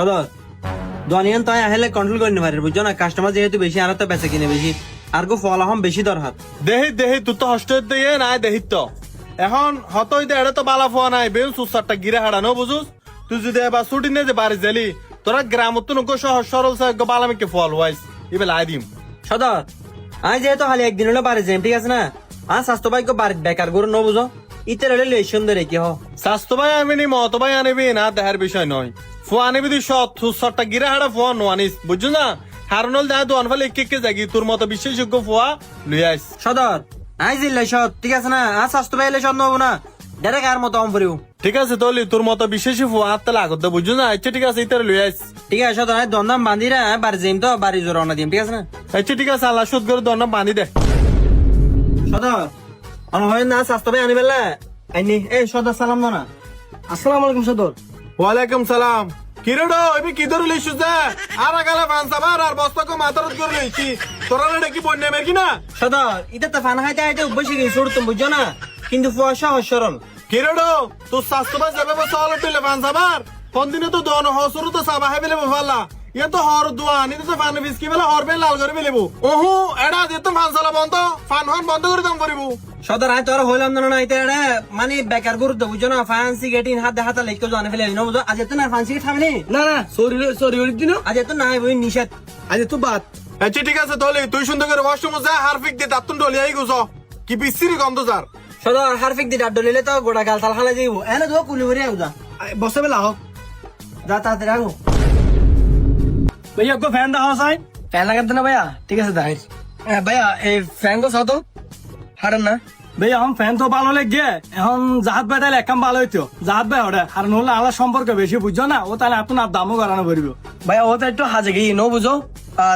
সদর। দোয়ানিয়ান তাই আহেলে কন্ট্রোল করে নিতে পারে বুঝছ না? কাস্টমার যেহেতু বেশি আর তো বেচে কিনে বেশি আর গো ফল আহম বেশি দরকার দেহি দেহি তুই তো হস্টেল দিয়ে নাই দেহি তো এখন হতই দে এটা তো বালা ফোয়া নাই। বেউ সুসারটা গিরে হারানো বুঝুস তুই যদি এবার ছুটি নে যে বাড়ি জেলি তোরা গ্রামত তো নকো সহজ সরল সে বালামিকে ফল ওয়াইস ইবে লাই দিম। সদর আমি যেহেতু খালি একদিন হলো বাড়ি যাই ঠিক আছে না? আর স্বাস্থ্য ভাগ্য বাড়ির বেকার গরু ন বুঝো ইতের হলে লই সুন্দর কি হ স্বাস্থ্য ভাই আমি নি মত ভাই আনিবি না দেহার বিষয় নয়। ফোয়া আনিবি তুই সৎ সুসারটা গিরে হারা ফোয়া নোয়ানিস বুঝছ না? হারনল দেহা দোয়ান ফেলে একে একে জাগি তোর মতো বিশেষজ্ঞ ফোয়া লুই আইস। সদর আই জিল্লাই সৎ ঠিক আছে না? আর স্বাস্থ্য ভাই এলে সৎ নহবো না। ডাইরেক্ট আর মতো অম পড়িব ঠিক আছে তলি তোর মতো বিশেষই ফোয়া হাতে লাগত বুঝছ না? আচ্ছা ঠিক আছে ইতারে লুই আইস। ঠিক আছে সদর আমি দন্দাম বান্ধি রা বাড়ি যাইম তো বাড়ি জোর রওনা দিম ঠিক আছে না? আচ্ছা ঠিক আছে আল্লাহ সুদ করে দন্ড বান্ধি দে। সদর আমার হয় না স্বাস্থ্য ভাই আনি পেলে আইনি এ সদর সালাম না। আসসালামু আলাইকুম সদর। ওয়ালাইকুম সালাম। কিরডো এবি কি ধরে লইছু যে? আর আগালে ফানসাবার আর বস্তাকে মাথারত করে লইছি। তোরা রে কি বন্যা মের কি না সদর এটা তো ফান খাইতে আইতে বসে গেছি ছোট তুমি বুঝছ না। কিন্তু ফুয়া সহজ সরল। কিরডো তোর স্বাস্থ্যবান যাবে বস অল টইলে ফানসাবার কোন দিনে তো দন হসরু তো সাবা হাইবেলে বেলে বফালা ইয়া তো হর দুয়া নি তো ফান বিস্কি বেলা হর বে লাল করে বেলেবু ওহু এডা দে তো ফানসালা বন্ধ। ফান হন বন্ধ করে দাম করিবু। সদর আয় তোর হইলাম না না এটা এটা মানে বেকার গুরুত্ব বুঝছ না ফান্সি গেটিন হাত হাতে লেখকে জানে ফেলে না বুঝো। আজ তো না ফান্সি গেট থামনি না? না সরি সরি করে দিন আজ তো নাই বই নিষেধ। আজ তো বাদ। আচ্ছা ঠিক আছে তলি তুই সুন্দর করে ওয়াশরুম যা হারফিক দে তাতুন ডলি আই গুছ। কি বিসিরি গন্ধ স্যার সদর হারফিক দি ডাড ডলিলে তো গোড়া গাল তাল খালে যাইব। এনে তো কুলি ভরে আউদা বসে বেলা হোক। যা তাড়াতাড়ি আগো ভাইয়া গো ফ্যান দেখা চাই। ফ্যান লাগাতে না ভাইয়া ঠিক আছে দাঁড়াই। ভাইয়া এই ফ্যান গো চাও তো হারেন না। ভাই এখন ফ্যান তো ভালো লেগে এখন জাহাজ ভাই তাহলে একদম ভালো হইতো। জাহাজ ভাই ওটা আর নহলে আলাদা সম্পর্ক বেশি বুঝছ না? ও তাহলে আপনার দামও করানো পারিব। ভাইয়া ও তো একটু হাজে গিয়ে নো বুঝো?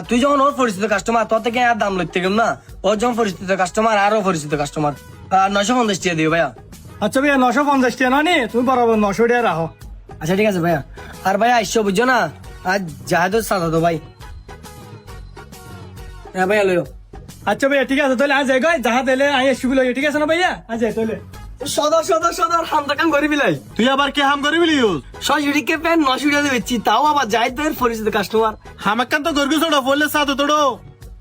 তুই যখন ওর পরিচিত কাস্টমার তোর থেকে আর দাম লইতে গেল না? ওর যখন পরিচিত কাস্টমার আরও পরিচিত কাস্টমার নয়শো পঞ্চাশ টাকা দিও ভাইয়া। আচ্ছা ভাইয়া নশো পঞ্চাশ টাকা নয় তুমি বরাবর নশো টাকা রাখো। আচ্ছা ঠিক আছে ভাইয়া। আর ভাইয়া আইসো বুঝছ না? আর জাহাজ সাদা তো ভাই। হ্যাঁ ভাইয়া লইও। আচ্ছা ভাইয়া ঠিক আছে তাহলে আজ এগাই জাহাজ এলে আই এসবি ঠিক আছে না ভাইয়া? আজ তাহলে। হামটা কাম করে বিলাই তুই আবার কি হাম প্যান টাকা তাও আবার যাই তোর পরিচিত কাস্টমার হামাকান তো গর্গু বললে তোড়ো।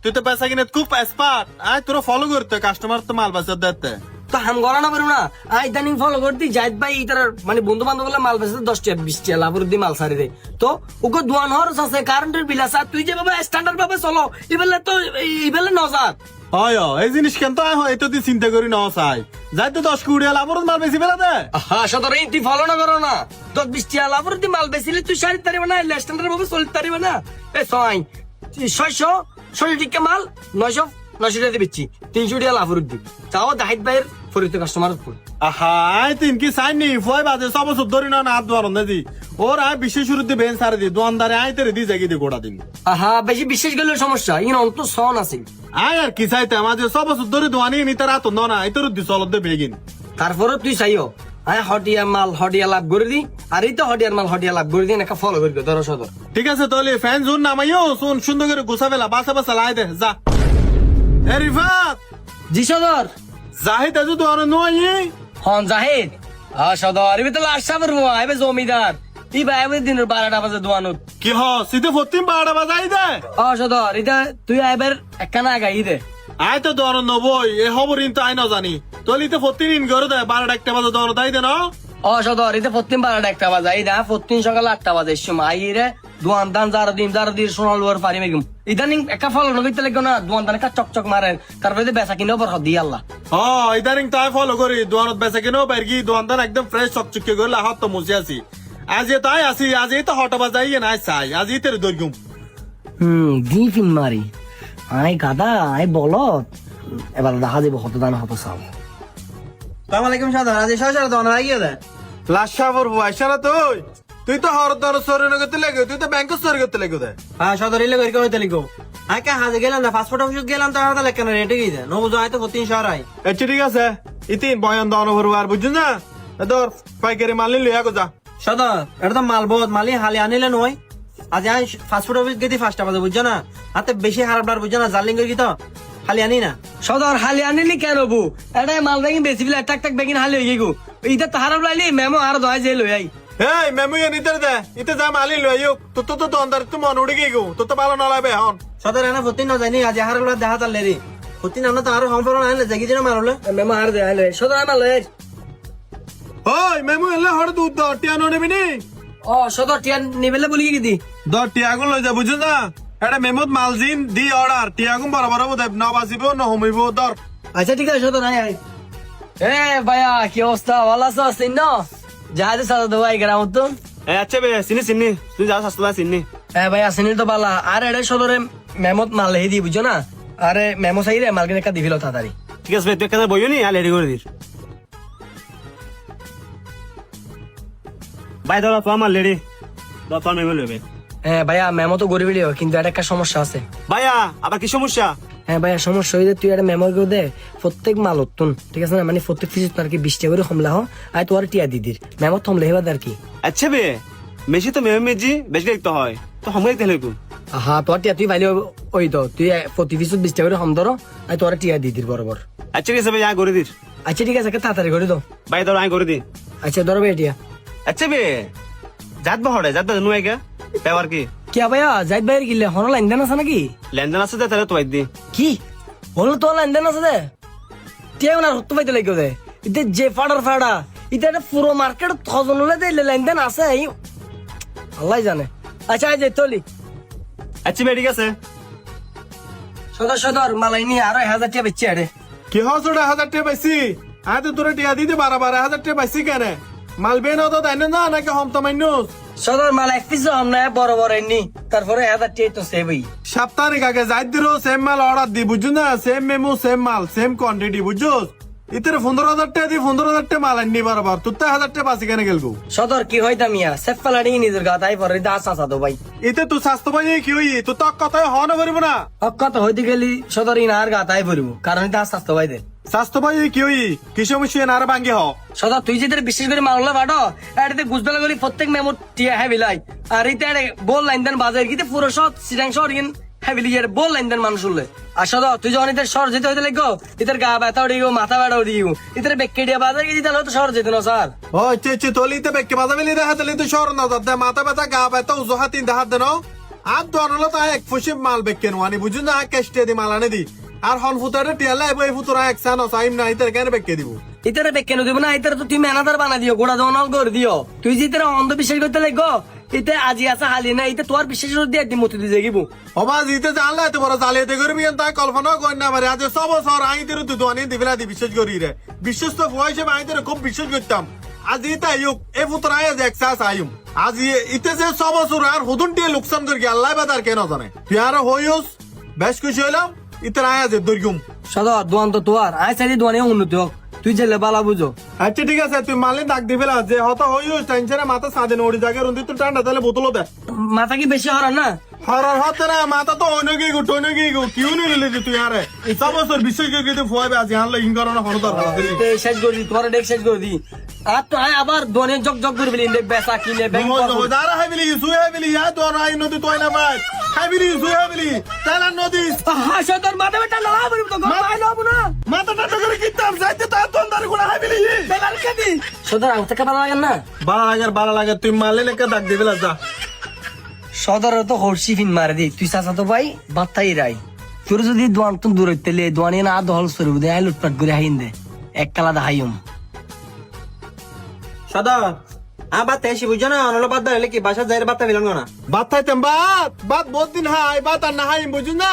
তুই তো পয়সা কিনে খুব এক্সপার্ট আয় তোরা ফলো করতে কাস্টমার তো মাল বাজার দিতে। তো হাম করা না পারব না। আ ইদানিং ফলো করতে জায়দ ভাই তার মানে বন্ধু বান্ধব মাল বেচে দশ টাকা বিশ টাকা লাভের দিয়ে মাল সারি দেয়। তো ওকে দোয়ান হরস আছে কারেন্টের বিল আছে তুই যেভাবে স্ট্যান্ডার্ড ভাবে চলো ইবেলে তো ইবেলে নজাত। হয় এই জিনিস কেন তো হয় তো তুই চিন্তা করি ন চাই যাই তো দশ কুড়ি লাভর মাল বেশি বেলা দে। হ্যাঁ সদর তুই ফলো না করো না। দশ বিশ টাকা লাভের দিয়ে মাল বেচিলে তুই সারি তারিবে না স্ট্যান্ডার্ড ভাবে চলতে পারিবে না এ ছয় ছয়শো ছয়শো টিকা মাল নয়শো নয়শো টাকা দিয়ে বেচছি তিনশো টাকা লাভের দিই তাও দাহিদ ভাইয়ের পরিচিত কাস্টমার আহা আয় তিন কি সাইন নি? ফয় বাজে সব সুদ ধরি না হাত দোয়ার দি। ওর আয় বিশেষ শুরুতে বেন সারে দি দোয়ানদারে আয় তেরে দি জাগি দি গোড়া দিন। আহা বেশি বিশেষ গেলে সমস্যা ইন অন্ত সন আছে। আয় আর কি চাইতে আমাদের সব সুদ ধরে দোয়ানি নি তার হাত না এতর দি চলত দে বেগিন। তারপরে তুই চাইও হ্যাঁ হটিয়া মাল হটিয়া লাভ করে দি আর এই তো হটিয়ার মাল হটিয়া লাভ করে দি একটা ফলো করবে ধরো সদর। ঠিক আছে তাহলে ফ্যান জোন নামাইও শুন সুন্দর করে গুছা ফেলা বাসা বাসা লাই দে যা। এ রিফাত! জি সদর। জাহিদ আজ তো দোয়ার নয় হন জাহিদ হ্যাঁ সদর এবার তো লাস্ট সাবার এবার জমিদার। ই ভাই এবার দিনের বারোটা বাজে দোয়ানুত কি হ সিধে ফতিম বাড়া বাজাই দে ও সদর এটা তুই এবার একখানা আগাই দে। আয় তো দর নবই এ খবর কিন্তু আই না জানি। তলিতে ফতিন ইন করে দে বারোটা একটা বাজে দর দাই দে না? ও সদর এটা প্রতিদিন বারোটা একটা বাজে এই দা প্রতিদিন সকালে আটটা বাজে এসছে আই রে। দোয়ান দান যারা দিন যারা দিন সোনাল লোয়ার পারি মেগুম। ইদানিং একা ফল নগিতে লাগবে না দোয়ান দান একটা চকচক মারেন তারপরে বেচা কিনেও বর দি আল্লাহ। হ ইদানিং তাই ফলো করি দোয়ানত বেচে কেন বাইরগি দোয়ান দান একদম ফ্রেশ চকচকে করে লাহাত তো মুছে আছি। আজ এ তাই আসি আজ এই তো হটা বাজাই না চাই আজ এই তেরে দৈর্ঘ্য হুম দি ফিন মারি। আই গাদা আই বলত। এবার দেখা যাব হত দান হতো সাল সালাম আলাইকুম সদর আজ সহজ দোনা লাগিয়ে দে। লাশা পড়ব আইসা না তুই। তুই তো হর দর সরে নগতে লেগে তুই তো ব্যাংক সরে করতে লেগে দে। হ্যাঁ সদর করি কই তেলিকো আই কা হাজে গেলাম না পাসপোর্ট অফিস গেলাম তো হাতে লেখা রেটে গিয়ে দে। নো বুঝো আই তো প্রতিদিন শহর আই আচ্ছা ঠিক আছে। ইতিন বয়ান দাও ভরবো আর বুঝছেন না? ধর পাইকারি মাল নিলে আগো যা। সদর এটা তো মাল বহুত মালি হালি আনিলে নয়। আজ আই পাসপোর্ট অফিস গেছি ফার্স্টটা বাজে বুঝছ না? হাতে বেশি খারাপ লাগ বুঝছ না? জার্লিং করি তো? খালি আনি না। সদর হালি আনিলি কেন বু এটা মাল ব্যাগিন বেশি বিলে টাক টাক ব্যাগিন হালি হয়ে গো ইটা তো হারাপ লাইলি মেমো আর দয় যে লই আই। এই মেমু এনে ইতে দে ইতে যা মালি লই আইও তো তো তো দন্দার তো মন উড়ে গিয়ে তো তো ভালো না লাগবে হন সদর এনে ফতি না জানি আজ হার লোক দেখা তার লেরি ফতি না তো আরও সম্পর্ক নাই জাগি যেন মারলে মেমো আর দে আইলে সদর আমার লয়ে ওই মেমু এলে হড় দুধ দ টিয়া নো নেবি নি ও সদর টিয়ান নিবেলে বলি কি দি দ টিয়া গুলো লই যা বুঝছ না এটা মেমুত মালজিন দি অর্ডার টিয়া গুম বরাবর হব দেব না বাজিব না হমিব দর আচ্ছা ঠিক আছে সদর আই আই এ ভাইয়া কি অবস্থা ভালো আছো আছেন না জাহাজে সাদা দোয়াই গ্রাম তো। আচ্ছা বে চিনি চিনি। তুই যা শাস্তা চিনি। হ্যাঁ ভাই আসেনি তো বালা আর এটা সদরে মেমত মাল লেহি দি বুঝছ না? আরে মেমো সাইরে মালকে একটা দিবিল তাড়াতাড়ি। ঠিক আছে তুই কেন বইও নি? আর রেডি করে দিস বাই দাও তো আমার লেডি। দাও তো হ্যাঁ ভাইয়া মেমো তো গরিবই কিন্তু এটা একটা সমস্যা আছে। ভাইয়া আবার কি সমস্যা? হ্যাঁ ভাইয়া সমস্যা হয়ে তুই একটা মেমোরি করে দে। প্রত্যেক মাল উত্তুন ঠিক আছে না? মানে প্রত্যেক ফিস আর কি বিশ টাকা করে কমলা হ আর তোর টিয়া দিদির মেমো থমলে হেবা আর কি। আচ্ছা বে মেশি তো মেমে মেজি বেশি দেখতে হয়। তো সময় দেখতে হলে হা তোর টিয়া তুই ভাইলে ওই তো তুই প্রতি বিশ টাকা করে কম ধরো। আর তোর টিয়া দিদির বরাবর। আচ্ছা ঠিক আছে ভাই আয় করে দিস আচ্ছা ঠিক আছে তাড়াতাড়ি করে দাও। ভাই ধরো আয় করে দি। আচ্ছা ধরো ভাই টিয়া। আচ্ছা বে যাত বা হড়ে যাত নুয়ে গে। পেওয়ার কি? কে ভাইয়া যাইদ ভাইয়ের কিলে হনো লেনদেন আছে নাকি? লেনদেন আছে দে তাহলে তো দি। কি? হলো তো লেনদেন আছে দে। টিয়া না হতে পাইতে লাগবে দে। ইতে যে ফাড়ার ফাড়া ইতে একটা পুরো মার্কেট থজন হলে দে লেনদেন আছে এই আল্লাহ জানে। আচ্ছা আজ তলি আচ্ছা ঠিক আছে। সদর সদর মালাই নিয়ে আড়াই হাজার টাকা বেচছে আরে কি হস ওটা হাজার টাকা পাইছি আয় তো তোরা টিয়া দিতে বারো বারো হাজার টাকা পাইছি কেন? মালবে না তো তাই না নাকি হম তো মাইনুস সদর মালাই হম না বড় বড় নি তারপরে হাজার টাকা তো সেভই সপ্তাহিক আগে যাই দিল সেম মাল অর্ডার দি, বুঝছ না? সেম মেমু সেম মাল সেম কোয়ান্টিটি বুঝছ ইতরে পনেরো হাজার টাকা দিয়ে পনেরো হাজার টাকা মাল আনি বারবার। তোর তো হাজার টাকা পাচ্ছি কেন গেলবো। সদর কি হইতাম ইয়া সেফ পালাডি নিজের গা তাই পরে দাস আসা তো ভাই। ইতে তুই স্বাস্থ্য পাই কি হই? তুই তো কথায় হওয়া না পারিব না। অক্ষত হইতে গেলি সদর ইনার গা তাই পড়িব। কারণ দাস আসতে ভাই দে। স্বাস্থ্য পাই কি হই? কি সমস্যা না আর ভাঙ্গি হ সদা তুই যে তোর বিশেষ করে মামলা বাটো এটাতে গুজবেলা গলি প্রত্যেক মেমো টিয়া হ্যাভিলাই আর ইতে বল লাইন দেন বাজার কিতে পুরো সব সিটাং শহর এর বল লাইন দেন মানুষ উঠলে আর সদা তুই যখন ইতে শহর যেতে হইতে লাগো ইতের গা ব্যথা উড়িও মাথা ব্যথা উড়িও ইতের বেক্কেডিয়া বাজার গিয়ে দিতে হলে তো শহর যেত না স্যার। ও চে চে তলিতে বেকে বাজা মিলি দেখা তাহলে তুই শহর না যাতে মাথা ব্যথা গা ব্যথা উজো হাত হাত দেন আর দরলো তা এক ফুসি মাল বেকে নোয়ানি বুঝুন না? কেষ্টে দি মাল আনে দি। আর হন ফুতারে টিয়ালা এই ফুতুরা এক সান সাইম না ইতার কেন বেকে দিব? ইতারে বেক্কে দিব না ইতারে তো তুই ম্যানাজার বানা দিও গোড়া করে দিও। তুই যে ইতারে অন্ধবিশ্বাস করতে লাগো ইতে আজি আছে হালি না ইতে তোর বিশ্বাস দিয়ে মতি দিয়ে যাইব অবা জিতে জানলে এত বড় জালিয়াতে করবি তাই কল্পনা করি না পারে আজ সব সর আই তের তুই দোয়ানি দিবিলা দি বিশ্বাস করি রে বিশ্বাস তো ভয় হিসেবে আই তের খুব বিশ্বাস করতাম আজ ইতে আইুক এ ফুতুরা আজ একসাস আইম আজ ইতে যে সব সুর আর হুদুন টিয়ে লোকসান করি আল্লাহ বাদার কেন জানে তুই আর হইস বেশ খুশি হইলাম ইতে আয় আছে দুর্গম সদা দোয়ান তো তোর আয় সাইডে দোয়ানে উন্নতি হোক তুই জেলে বালা বুঝো। আচ্ছা ঠিক আছে তুই মালিন ডাক দিবি যে হতো হইস টেনশনে মাথা সাদে ওড়ি জাগে রুন্দি তুই ঠান্ডা তাহলে বোতলও দে। মাথা কি বেশি হরান না? হরার হতে না মাথা তো অন্য গো কিউ তুই আরে। সব বছর বিশ্বাস করে তুই ফুয়াবে আজ হানলে ইনকরণ হনদার তে শেষ করে দি তোর ডেক শেষ করে দি। আর তো আয় আবার দোয়ানে জগ জগ করে বিলি ইন্ডেক বেসা কিনে ব্যাংক দারা ইয়া আই নদী তোই না তালা নদী। মাথা বেটা বলি তো গম আই লব না। মাথা টাটা করে কিতাম যাইতে তার তন্দারগুলা হাইবিলি। বেলার কেদি সদর আং থেকে ভালো লাগে না? বালা বালা তুই মারলে ডাক দিবিলা যা সদর তো হর্ষি ফিন মারে দি তুই চাচা তো ভাই বাত্তাই রাই। তোর যদি দোয়ান তো দূর তেলে দোয়ানি না দহল সরব দে আই লুটপাট করে হাইন দে এক কালা দাহাইম সদা আবার তেসি বুঝছ না অনলো বাদ হলে কি বাসা যাই বাদ মিলন না? বাত খাইতাম বাত বাত বহুত দিন হাই বাত আর না হাই বুঝুন না?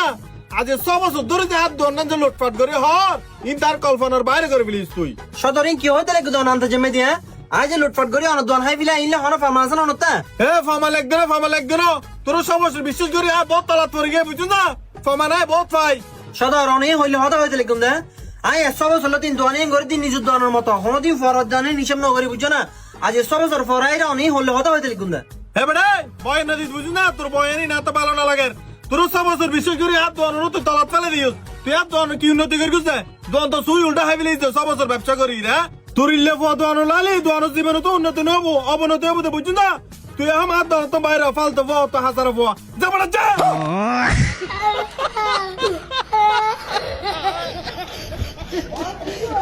আজ ছ বছর ধরে যে হাত দোন যে লুটপাট করে হর ইন তার কল্পনার বাইরে করে ফেলিস তুই। সদরিং কি হইতে লাগে দন আনতে জমে দিয়া আজ লুটপাট করি অন দন হাই বিলা ইনলে হন ফার্মা আছে না হে ফামা লেগ দেন ফামা লেগ দেন তোর সব বছর বিশ্বাস করি হ্যাঁ বহুত তলাত পড়ে গিয়ে বুঝুন না। ফামা নাই বহুত পাই। সদর অনেক হইলে হতা হইতে লাগে দে। আই এসব বছর তিন দোয়ানি করে দিন নিজের দোয়ানোর মতো। হনদিন ফরত জানে নিশম নগরি বুঝছ না? আজ এসব বছর ফরাইরা অনেক হইলে হতা হইতে লাগে দে। হে বেড়ে বয় নদী বুঝুন না? তোর বয়ানি না তো ভালো না লাগে। তোর সব বছর বিশ্বাস করি হাত দোয়ানো তুই তলাত ফেলে দিস। তুই হাত দোয়ানো কি উন্নতি করে গুছে দোয়ান তো সুই উল্টা হাই ফেলিস সব বছর ব্যবসা করি রে তোরিল্লে ফুয়া দোয়ানো লালে দোয়ানো জীবনে তো উন্নতি নব অবনতি হব তো বুঝছ না? তুই আমার দোয়ানো তো বাইরে ফালতো ফুয়া তো হাসার ফুয়া যাব না যা! Oh,